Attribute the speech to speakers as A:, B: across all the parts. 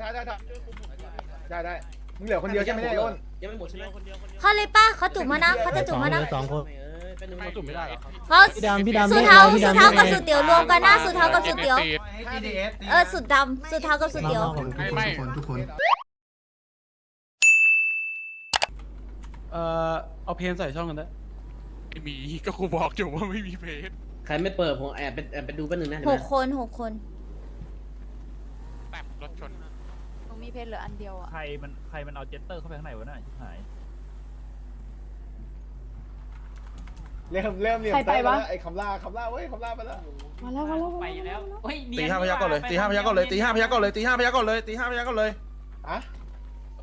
A: ได้ได้ได้ได้ได้มึงเหลือคนเดียวใช่ไหมเนี่ยไอ้อ้น
B: ยังไม่หมดใช่ไหม
C: เขาเลยป้าเขาจุ่มมานะเขาจะจุ่มมานะ
D: สองคน
B: เอ้ยเป็นหนึ่งจุ่มไม่ได้เหรอ
C: เขา
D: พี่ดำพี่ดำ
C: สุดเท้า
D: พี่
C: สุด
D: ดำ
C: เท้ากับ
D: พี่
C: สุ
D: ดำ
C: ดเตี๋ยวรวมกันนะสุดเท้ากับสุดเตี๋ยว
A: ให้ดีเอส
C: เออสุดดำสุดเท้ากับสุดเตี๋ยว
D: ไม่ไม่
E: ทุกคนทุกคน
F: เอ่อเอาเพลงใส่ช่องกันได้
G: ไม่มีก็กูบอกอยู่ว่าไม่มีเพจ
B: ใครไม่เปิดผมแอบไปแอบไปดูแป๊บนึงนะเห็น
C: ห
B: ไหม
C: กคนหกคน
G: แต่รถชน
H: หนู มีเพชรเหลืออันเดียวอะ
I: ใครมันใครมันเอาเจตเตอร์เข้าไปข้างในวะน่ะชิบหาย
A: เริ่มเริ่มเหลี่ยม
H: ใครไปวะ
A: ไอ้คำล่าคำล่าเว้ยคำล่าไปแล้ว
H: มาแล้วมาแล้ว
I: ไปแล้วเฮ้ย
F: ตีห้าพยักก่อนเลยตีห้าพยักก่อนเลยตีห้าพยักก่อนเลยตีห้าพยักก่อนเลยตีห้าพยักก่อนเลย
A: อะ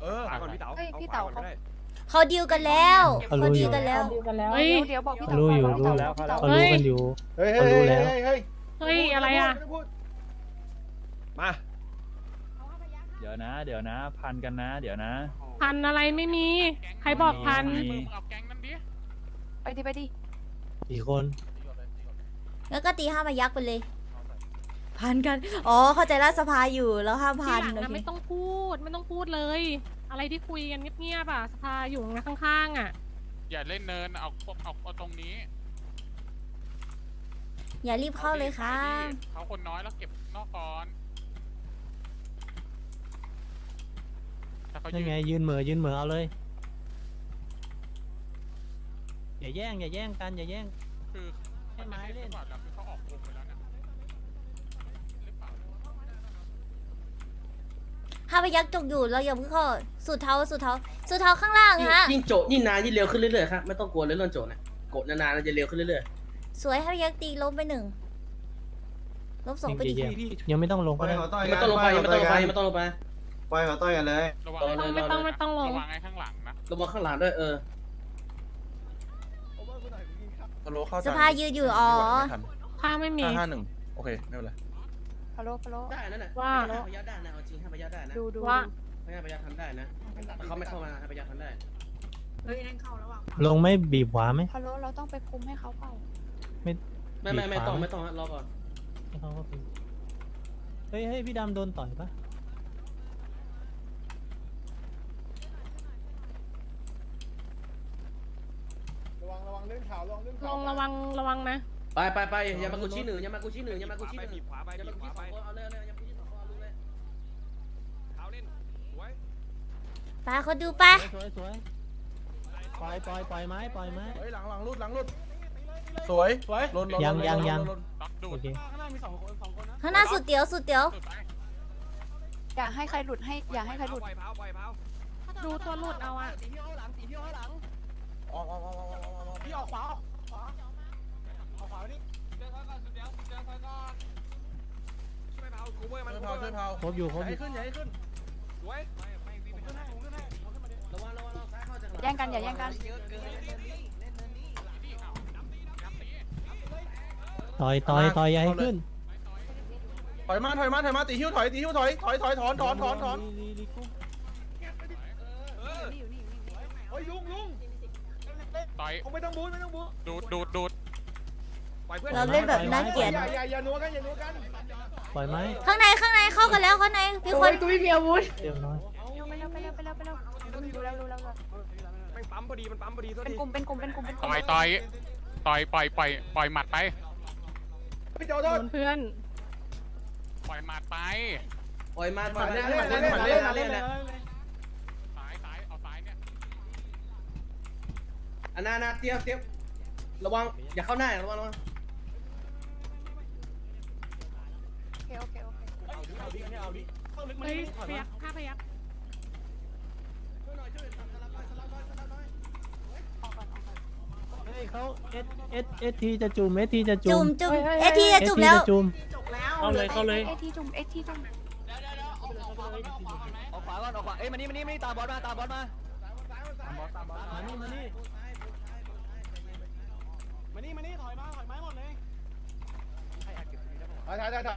F: เออก่อนพี่เต๋า
H: เฮ้ยพี่เต๋าเขา
C: เขาดีลกันแล้วเขาดีลกันแล้ว
H: ดีกันแล้ว
J: เฮ้ย
H: เดี๋ยวบอกพี่
D: เขา
H: เต๋า
D: รู้อยู่
H: พี่
D: รู้
H: เต๋า
D: แล้ว
H: พี่เต๋า
D: เขารู้กันอยู่
A: เฮ้ย
D: เขา
A: เฮ้ย
D: รู้
A: เฮ้ย
D: แล้ว
A: เฮ้ยเฮ้ย
J: เฮ้ยอะไรอะ
A: ม่ต้งพูด
F: มา
I: เดี๋ยวนะ เดี๋ยวนะ พันกันนะ เดี๋ยวนะ
J: พันอะไรไม่มี ใครบอกพัน
G: มึงเอาแก๊งนั้นดิ
H: ไปดิไปดิ
D: กี่คน
C: แล้วก็ตีห้ามายักษ์ไปเลย พันกัน อ๋อ เข้าใจรัฐสภาอยู่แล้วห้าม
J: ที
C: พัน
J: หลัง
C: โอ
J: นะ
C: เค
J: ไม่ต้องพูดไม่ต้องพูดเลย อะไรที่คุยกันเงียบๆอะสภาอยู่ข้างๆอะ
G: อย่าเล่นเนินเอาพวกเอาเอาตรงนี้
C: อย่ารีบเข้าเลยค่ะ
G: เขาคนน้อยแล้วเก็บนอกก่อน ถ้าเขา
D: นั่น
G: ยื
D: ไง
G: น
D: ยืนเหม่อยืนเหม่อเอาเลย อย่าแย่งอย่าแย่งกันอย่าแย่ง
G: คือ
D: ให้ไม้เล่น
G: หรือเปล่าแล้วคือเขาออกวงไปแล้วนะหรือเปล่า
C: ห้ามายักษ์จกอยู่เราอย่าเพิ่งเข้าสุดเท้าสุดเท้าสุดเท้าข้างล่าง
B: ยิ่ง
C: ฮะ
B: ยิ่งโจทย์ยิ่งนานยิ่งเร็วขึ้นเรื่อยๆครับไม่ต้องกลัวเลยเรื่องโจทย์นะกดนานๆมันจะเร็วขึ้นเรื่อย
C: สวยห้ามายักษ์ตีล้มไปหนึ่งล้มสองไปดิ
D: จริงๆยังไม่ต้องลง
E: ป
D: ก็
E: ล่อย
D: ได้
E: เขาต่อย
B: ๆ
E: กั
B: ไม่
E: น
B: ต้องลงไปไม่ต้องลงไปไม่ต้องลงไป
E: ปล่อยเขาต่อยกันเลย
G: ระวัง
B: ต่อเลย
J: ไม่ต้องไม่ต้องลง
G: ระวังไอ้ข้างหลังนะ
B: ระวังข้างหลังด้วยเออ
F: ทะลุเข้า
C: สภายืนอยู่อ๋อ
J: ผ้าไม่มี
F: ห้าห้าหนึ่งโอเคไม่เป็นไร
H: พะโล้พะโล้
B: ได้นั่นแหละ
J: ว่า
B: ห้าพยักได้นะเอาจริงห้าพยักได้นะ
H: ดูดู
J: ว่า
B: ห้าพยักทำได้นะแต่เขาไม่เข้ามาห้าพยักทำได้
D: ลงไม่บีบขวาไหม
H: พะโล้เราต้องไปคุมให้เขาเปล่า
B: ไม่ไม่ไม่ต้องไม่ต้องรอก่อน
D: ให้เขาเข้าไปเฮ้ยเฮ้ยพี่ดำโดนต่อยปะ
A: ระวัง ระวังเรื่องข่าวระวังเรื่อง
J: ล
A: ข่าว
J: งระวังระวังนะ
B: ไปไปไปอย่ามากูชี้หนึ่งอย่ามากูชี้หนึ่งอย่ามากูชี้หนึ่งอย่ามากูชี้สองคนเอาเลยเอาเลยอย่ามากูชี้สองคนเอาเลย
C: ไปเขาดูไป
D: สวยสวยปล่อยปล่อยปล่อยไม้ปล่อยไม้
F: เฮ้ยหลังหลังรุดหลังรุดสวยสวยลนลน
D: ยังยังยัง
F: ลน
G: ล็อกดู
D: โอ
G: ด
D: เค
F: ข้างหน้ามีสองคนสองคนนะ
C: ข้างหน้าสุดเตี๋ยวสุดเตี๋ยว
G: สุดไป
H: อย่าให้ใครหลุดให้อย่าให้ใครหลุด
J: ดูตัวหลุดเอาอะ
F: ออกออกออกออกออกออก พี่ออกขวาออกขวาออกขวานี่เดี๋ยวก่อนสุดเดียวเดี๋ยวก่อนช่วยเผากูเว้ยมันช่วยเผาช่วยเผา
D: ครบอยู่ครบอ
F: ให้
D: ยู่
F: ขึ้นอย่าให้ขึ้นสวย
B: ระวังระวังเราซ้ายเข้าจากหลัง
H: แย่งกันอย่าแย่งกัน
D: ต่อยต่อยต่อยให้ขึ้น
F: ถอยมาถอยมาถอยมาตีหิ้วถอยตีหิ้วถอยถอยถอยถอนถอนถอนถอน
D: ลีลีกุ๊ก
A: เฮ้ยลุงลุง
G: ต่อย
A: เขาไม่ต้องบู๊ไม่ต้องบู๊
G: ดูดดูดดูด
C: เราเล่นแบบน่าเกลียด
A: อย่าอย่าอย่านัวกันอย่านัวกัน
D: ปล่อยไม้
C: ข้างในข้างในเข้ากันแล้วข้างในมีคน
H: ตุ้ยมีอาวุธ
D: เรียบร้อย
H: ไปเร็วไปเร็วไปเร็วไปเร็วดูแล้วดูแล้วดูแล้ว
F: แม่งปั๊มพอดีมันปั๊มพอดีตัว
H: เป็น
F: ที
H: กลุ่มเป็นกลุ่มเป็นกลุ่มเป็นกลุ่ม
G: ต่อยต่อยต่อยปล่อยปล่อยปล่อยหมัดไป
A: พี่โจโท
J: โด
A: ษ
J: นเพื่อน
G: ปล่อยหมัดไป
B: ปล่อยมา
F: มา
B: มา
F: เล่น
B: เล่น
F: มา
B: มา
F: เล่
B: เล่
F: น
B: น
F: มา
B: มา
F: เล่
B: เล่
F: น
B: น
F: มา
B: มา
F: เล่
B: เล่
F: น
B: น
G: ซ้ายซ้ายเอาซ้ายเนี่ย
B: อันนาหน้าเตี้ยเตี้ยระวังอย่าเข้าหน้าระวังระวัง
H: โอเคโอเคโอเค
J: เฮ้ยพยักผ้าพยัก
H: ออกก่อนออกก่อน
D: เขาเอสเอสเอสทีจะจุ่มเอสทีจะจุ่
C: จุ่
D: ม
C: มจุ่มเอยทีจะจุ่มแล้ว
D: จุ่ม
I: เข้าเลยเข้าเลย
H: เอทีจุ่มเอทีจุ่ม
I: ออกขวาก่อนออกขวาเอ้ยมานี่มานี่มานี่ตามบอลมาตามบอลมาบอด
D: มานี่มานี่
F: มานี่มานี่ถอยมาถอยไม้หมดเลย
A: ได้ได้ได้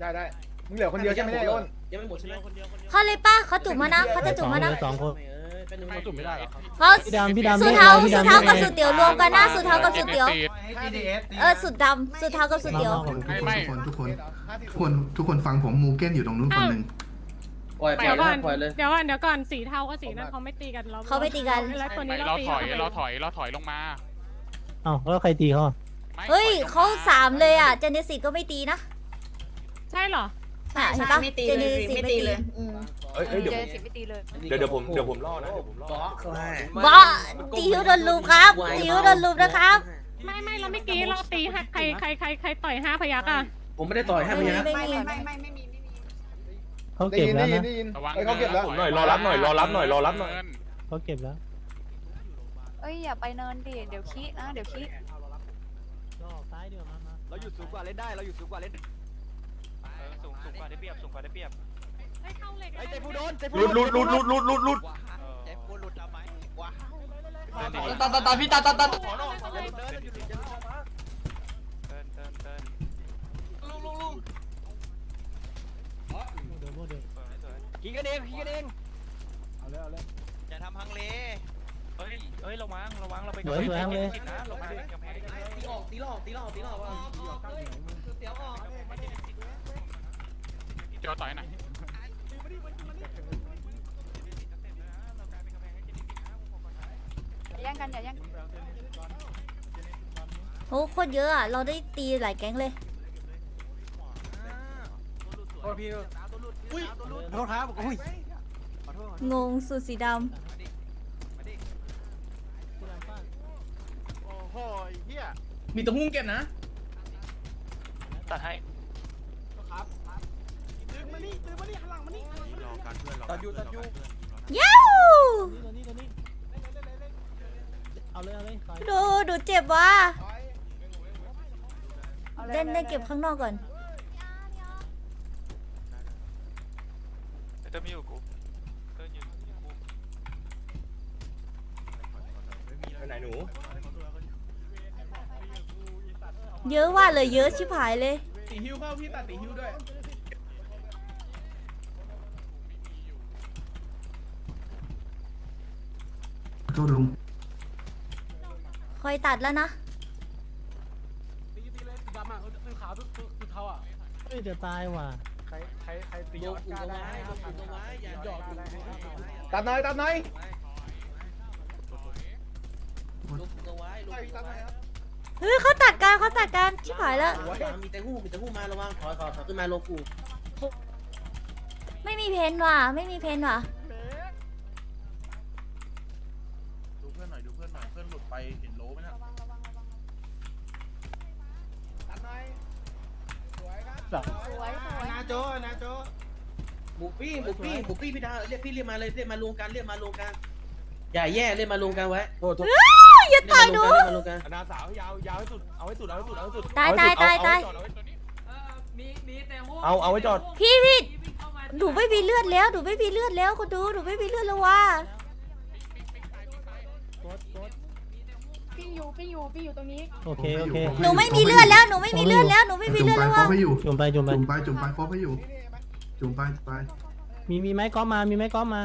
A: ได้ได้มึงเหลือคนเดียวใช่ไหมเนี่ยไอ้อ้น
B: ยังไม่หมดใช่ไหม
C: เขาเลยป้าเขาจุ่มมานะเขาจะจุ่มมานะ
D: สองคน
B: เป็นหนึ่ง
G: เขาจุ่มไม่ได้หรอ
C: เขา
D: พี่ดำพี่ดำ
C: สุดเท้าสุดเท้ากับสุดเตียวรวมกันหนะสุดเท้ากับสุดเตียว
E: เอ
C: อสุดดำสุดเท้ากับสุดเตียว
E: ทุกคนทุกคนทุกคนทุกคนฟังผมมูเก้นอยู่ตรงนู้นคนหนึ่ง
B: ปล่อยปล่
J: เดี๋
B: อย
J: วก่อน
B: ปล่อยเลย
J: เดี๋ยวก่อนเดี๋ยวก่อนสีเทากับสีนั้นเขาไม่ตีกันเรา
C: เขาไม่ตีกัน
J: แล้ตัวนี้เรา
G: ถอยเราถอยเราถอยลงมา
D: เอ้าแล้วใครตีเขาอะ
G: ไม่
C: เฮ้ย
G: ถอลง
C: เขาสามเลยอะ เจเนซิสก็ไม่ตีนะ
J: ใช่เหรอ
C: อะเห็นปะเจเนซิสไม่ตีเลยอืม
H: เอ้ยเดี๋ยวสิไม่ตีเลย
K: เดี๋ยวเดี๋ยวผมเดี๋ยวผมล่อนะเดี๋ยวผมล่อ
B: บล็อกเขาให้
C: บอตีฮิวโดนลุมครับตีฮิวโดนลุมนะครับ
J: ไม่ไม่เราไม่กี้เราตีให้ใครใครใครใครต่อยห้าพยักอะ
B: ผมไม่ได้ต่อยให้พยัก
C: ไม่มี
H: ไม่ไม่ไม่มีไม่มี
D: เขา
K: ได้
D: เก็บ
K: ยิน
D: แล้ว
K: ได้ยิน
D: นะ
K: ได้ยิน
G: ระวัง
K: เฮ้ยเขาเก็บแล้ว
G: ถ
K: หน่อยรอรับหน่อยรอรับหน่อยรอรับหน่อย
D: เขาเก็บแล้ว
H: เอ้ยอย่าไปเนินดิเดี๋ยวขี้นะเดี๋ยวขี้
D: ก็ออกซ้ายเดี๋ยวมามา
L: เราอยู่สูงกว่าเล่นได้ เราอยู่สูงกว่าเล่น
M: สูงสูงกว่าได้เปรียบสูงกว่าได้เปรียบ
J: ไอ้เข้าเหล็ก
L: ไอ้ใจฟูโดนใจฟู
K: หลุดหลุดหลุดหลุดหลุดหลุดหลุด
L: ใจฟูหลุดทำไมวะ
M: ตาตาตาพี่ตาตาตา
L: ขอนอกเดินเดินอยู่จะลุกมา
M: เตินเตินเติน
L: ลุกลุกลุก
D: เดี๋ยวโมเดล
M: สวยสวย
L: กินกันเองกินกันเอง
K: เอาเลยเอาเลย
L: อย่าทำฮังเล
M: เฮ้ยเฮ้ยระวังระวังเราไป
D: สวยสวยทั้งเลย
M: นะระวังกำแพง
B: ตีออกตีหลอกตีหลอกตีหลอกว่ะเสียวออก
G: จอต่อยหน่อย
H: อย่าแย่งกันอย่าแย่งกัน
C: โหโคตรเยอะอะ เราได้ตีหลายแก๊งเลย
L: โทษพี่อุ้ยขอโทษครับอุ้ยขอโทษ
C: งงสูตรสีด
L: โอ้โหเฮีย
B: มีตะมุ่งเก็บนะ
M: ตัดให้
L: ครับดึงมานี่ดึงมานี่ข้างหลังมานี่ตัดอยู่ตัดอยู่ำ
C: ย้าว
D: ตัวนี้ตัวนี้เอาเลยเอาเลยต่อย
C: ดูดูเจ็บว่ะ
H: อาลย
C: เล่น
H: อา
C: เล่น
H: ย
C: เก็บข้างนอกก่อน
M: เติมอยู่กูเติมอยู่กู
K: ไปไหนหนู
C: เยอะว่าเลยเยอะชิบหายเลย
B: ตีฮิวเข้าพี่ตัดตีฮิวด้วย
C: คอยตัดแล้วนะ
L: ตีตีเลยดำอะตึงขาวตึงตึงเทาอะ
D: เฮ้ยจะตายว่ะ
L: ใครใครใครตี
B: โยกกูเอาไว้โยกกูเอาไว้อย่าหยอกกู
K: ตัดหน่อยตัดหน่อย
B: ลูกกูเอาไว้ลูกกู เอาไว้
C: เฮ้ยเขาตัดการเขาตัดการชิบหายแล้ว
B: มีแต่หู้มีแต่หู้มาระวังถอยถอยถอยขึ้นมาโลกู
C: ไม่มีเพนว่ะ ไม่มีเพนว่ะ
K: ดูเพื่อนหน่อยดูเพื่อนหน่อยเพื่อนหลุดไปเห็นโลไหมนะ
H: ระวังระวังระวัง
K: ตัดหน่อยสวยครับ
H: สวยสวย
L: นาโจนาโจ
B: บุกปี้บุกปี้บุกปี้พี่ดาวเรียกพี่เรียกมาเลยเรียกมารวมกันเรียกมารวมกัน อย่าแย่เรียกมารวมกันไว้
K: โทษโทษ
C: อย่าตายหนู
B: เรียกมารวมกัน
K: นาสาวยาวยาวให้สุด เอาให้สุด เอาให้สุด เอาให้สุด
C: ตายตายตายตาย
K: เอาเอาไว้จอด
C: พี่พี่หนูไม่มีเลือดแล้วหนูไม่มีเลือดแล้วคุณดูหนูไม่มีเลือดแล้วว่ะ
D: กดกด
H: ปิ้งอยู่ปิ้งอยู่ปิ้งอยู่ตรงนี้
D: โอเคโอเค
C: หนูไม่มีเลือดแล้วหนูไม่มีเลือดแล้วหนูไม่มี
E: จุ่ม
C: เลือด
E: ไป
C: แล้ว
E: คร
C: ว่ะ
E: บให้อยู่
D: จุ่มไปจุ่มไป
E: จุ่มไปจุ่มไปครบให้อยู่ จุ่มไปไป
D: มีมีไม้ก้อมมามีไม้ก้อมมา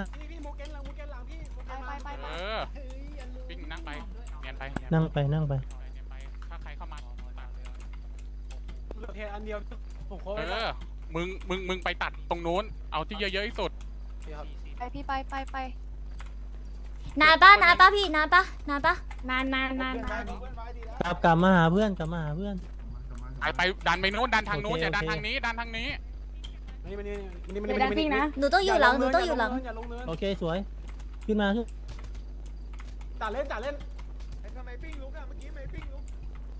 L: นี
G: ยนไปเนียน
D: นั่งไปนั่งไป
G: ไปเนียนไป ถ้าใครเข้ามาตัด
L: เหลือแค่อันเดียวผมขอ
G: เอ
L: ไว้
G: อมึงมึงมึงไปตัดตรงนู้น เอาที่เยอะๆที่สุด
H: ไปพี่ไปไปไป
C: นานปะนานปะพี่นานปะนานปะ
J: นานนานนานนาน
D: กลับกลับมาหาเพื่อนกลับมาหาเพื่อน
G: ไปไปดันไปนู้นดันทางนู้น
D: โอเค
G: อย่าดัน
D: โอเค
G: ทางนี้ดันทางนี้
L: นี่มันนี่มันนี่มัน
J: เดี๋
L: นี่
J: ยวดันปิ้งนะ
C: หนูต้องอยู่หลังหนูต้องอยู่หลัง
L: อย่าลงเนิน
D: โอเคสวย ขึ้นมาขึ้น
L: จ่าเล่นจ่าเล่น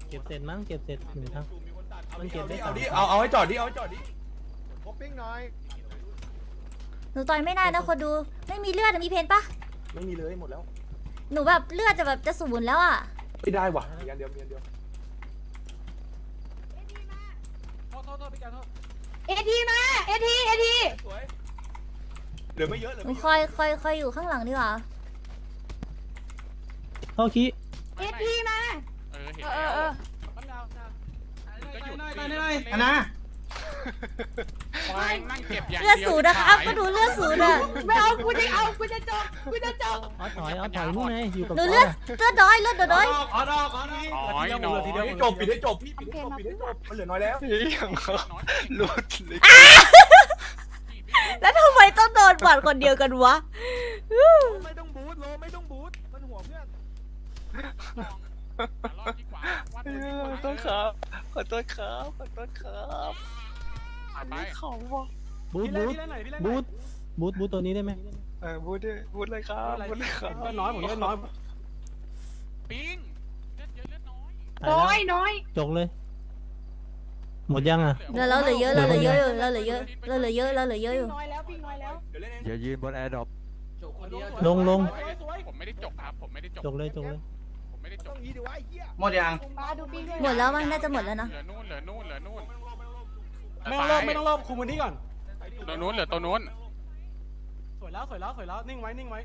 L: เก็
D: บเสร็จมั้งเก็บเสร็จหนึ่งครั้งมันเก็บได้ส
K: เอา
D: อง
K: ดิเอาเอาให้จอดดิเอาให้จอดดิพบปิ้งหน่อย
C: หนูต่อยไม่ได้นะคนดู ไม่มีเลือดอะมีเพนปะ
K: ไม่มีเลยหมดแล้ว
C: หนูแบบเลือดจะแบบจะสูญแล้วอะ
K: ไม่ได้ว่ะมีอันเดียวมีอันเดียว
L: โทษโทษโทษพี่แกโทษ
H: เอทีมาเอทีเอที
K: สวยเหลือไม่เยอะเหลือ
C: หนู
K: ไม่เย
C: ค
K: อะ
C: อยคอยคอยอยู่ข้างหลังดีกว่า
D: เข้าขี้
H: เอทีมา
G: เออเห็น
H: เออเอ
G: แล้ว
H: อ
L: มันดาวดาว
G: ก็หยุด
L: หน่อย
G: สิ
L: หน่อยหน่อย
G: อันนะนั่งเก็บอย่าง
C: เลือด
G: เดียว
C: สูญนะครับ
G: ขาย
C: ก็ดูเลือดสูญอะ
H: ไม่เอากูจะเอากูจะจบกูจะจบ
D: เอาถอยเอาถอยนู่นไงอยู่กับ
C: หนู
D: ก้
C: เลื
D: อ
C: อดเลือดน้อยเลือดน้อย
L: อ๋อดอกอ๋อดอก
G: น้อยน้อย
L: ทีเดียว
K: ให้จบปิดให้จบพี่ปิดให้จบปิดให้จบมันเหลือน้อยแล้ว
G: น้อย
K: หลุดเลย
C: แล้วทำไมต้องโดนบอดคนเดียวกันวะ
L: ไม่ต้องบูทโลไม่ต้องบูทมันหัวเพื่อน
G: รอบที่ข วาวัดบนที่ขวา
N: ขอโทษครับ ขอโทษครับ ขอโทษครับ
G: ไป
D: บูทบูท
L: พี่เล่นหน่อยพี่เล่นหน่
D: บู
L: อย
D: ทบูทบูทตัวนี้ได้ไหม
N: เออพูดด้วยพูดเลยครับพูดเลยครับ
L: เล่นน้อยผมเล่นน้อย
G: ปิงเลือดเยอะเลือดน้อย
D: ตายแล้ว
H: น้อย
D: จกเลย หมดยังอะ
C: เราเราเหลือเยอะเราเหลือเยอะอยู่เราเหลือเยอะเราเหลือเยอะเราเหลือเยอะอยู่
H: น้อยแล้วพี่น้อยแล้ว
M: อย่ายืนบนแอร์ดรอป
B: จบคนเดียว
D: ลงลง
G: ผมไม่ได้จกครับ ผมไม่ได้จก
D: จกเลยจกเลย
G: ผมไม่ได้จ
L: ต้อกงยีดีวะไอ้เหี้ย
N: หมดยัง
H: มาดูพี่ด้วย
C: หมดแล้วมั้งน่าจะหมดแล้วนะ
G: เหลือนู่นเหลือนู่นเหลือนู่น
L: ไม่ต้องรอบไม่ต้องรอบคุมวันนี้ก่อน
G: เหลือนู่นเหลือตัวนู้น
L: สวยแล้วสวยแล้วสวยแล้วนิ่งไว้นิ่งไว้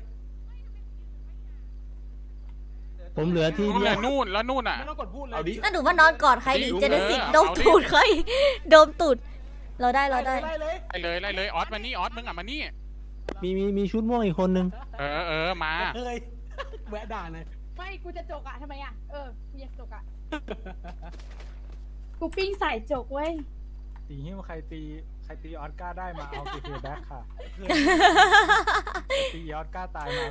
D: ผมเหลือที่
G: นู่น
D: เดี
G: เห
D: ย
G: ลื
D: ว
G: อนู่นแล้วนู่นอะ
L: ไม่ต้องกดพูดเลย
C: นั่นหนูว่านอนกอดใครดิจะได้สิโดมตูดใครโดมตูดเราได้เราได้
L: ไล่เลย
G: ไล่เลยไล่เลยออสมานี่ออสมึงอะมานี่
D: มีมีมีชุดม่วงอีกคนนึง
G: เออเออมา
L: เฮ้ยแวะด่าหน่อย
H: ไม่กูจะจกอะทำไมอะเออกูอยากจกอะกูปิ้งใส่จกเว้ย
M: ตีหิ้วใครตีใครตีออสการ์ได้มาเอาตีแบ็คค่ะ ตีออสการ์ตายมา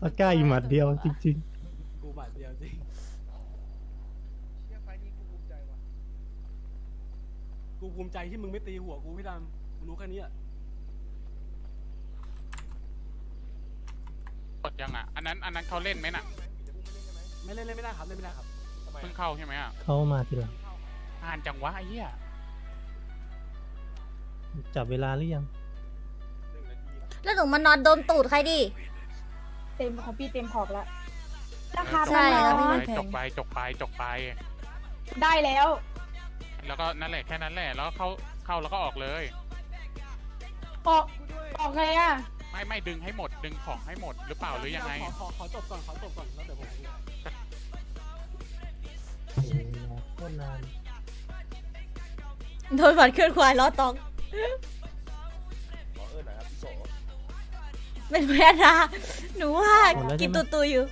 D: ปากก้าอีกหมัดเดียวจริง
L: กูบาดเดียวจริงกูภูมิใจที่มึงไม่ตีหัวกูพี่ดำกูรู้แค่นี้อะ
G: ดยังอะ อันนั้นอันนั้นเขาเล่นไหมน่ะ
L: ไม่เล่นเล่นไม่ได้ครับเล่นไม่ได้ครับ
G: เพิ่งเข้าใช่ไหมอะ
D: ๆเข้ามาทีหลัง
G: อ่านจังวะไอ้เหี้ย
D: จับเวลาหรือยัง
C: แล้วหนูมานอนโดมตูดใครดิ
H: เต็มของพี่เต็มขอบแล้วราคา
C: ใช่
H: มัน
C: แล้ว
H: น้
C: พี่
H: อ
C: มั
H: ย
C: นแพง
G: จกไปจกไปจกไป
H: ได้แล้ว
G: แล้วก็นั่นแหละแค่นั้นแหละ แล้วเข้าเข้าแล้วก็ออกเลย
H: ออกออกไงอะ
G: ไม่ไม่ดึงให้หมดดึงของให้หมดหรือเปล่าหรือยังไง
L: ขอขอขอจบก่อนขอจบก่อนแล้วเดี๋ยวผม
D: โอ้โหโคตรนาน
C: โดนบัดเคลื่อนควายล้อตองเป็นแม่นาหนูว่ากินตูตูอยู่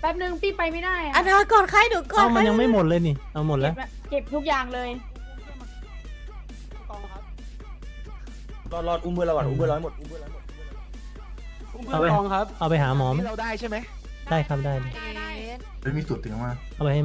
H: แป๊บนึงพี่ไปไม่ได้อะ
C: อนากอดใครหนูกอ
D: เอามันยังไม่หมดเลยนี่ เอาหมด
H: เก็
D: แล้ว
H: บอะเก็บทุกอย่างเลย
N: รอดรอดอุ้มเบอร์เราก่อนอุ้มเบอร์ร้อยหมดอุ้มเบอร์ร้อยหมด
L: อุ้มเพื่อนกองครับ
D: เอาไปหาหมอไหม
L: เราได้ใช่ไหม
D: ได้ครับได้ได้
E: ไม่มีสุดถึงมา
D: เอาไปให้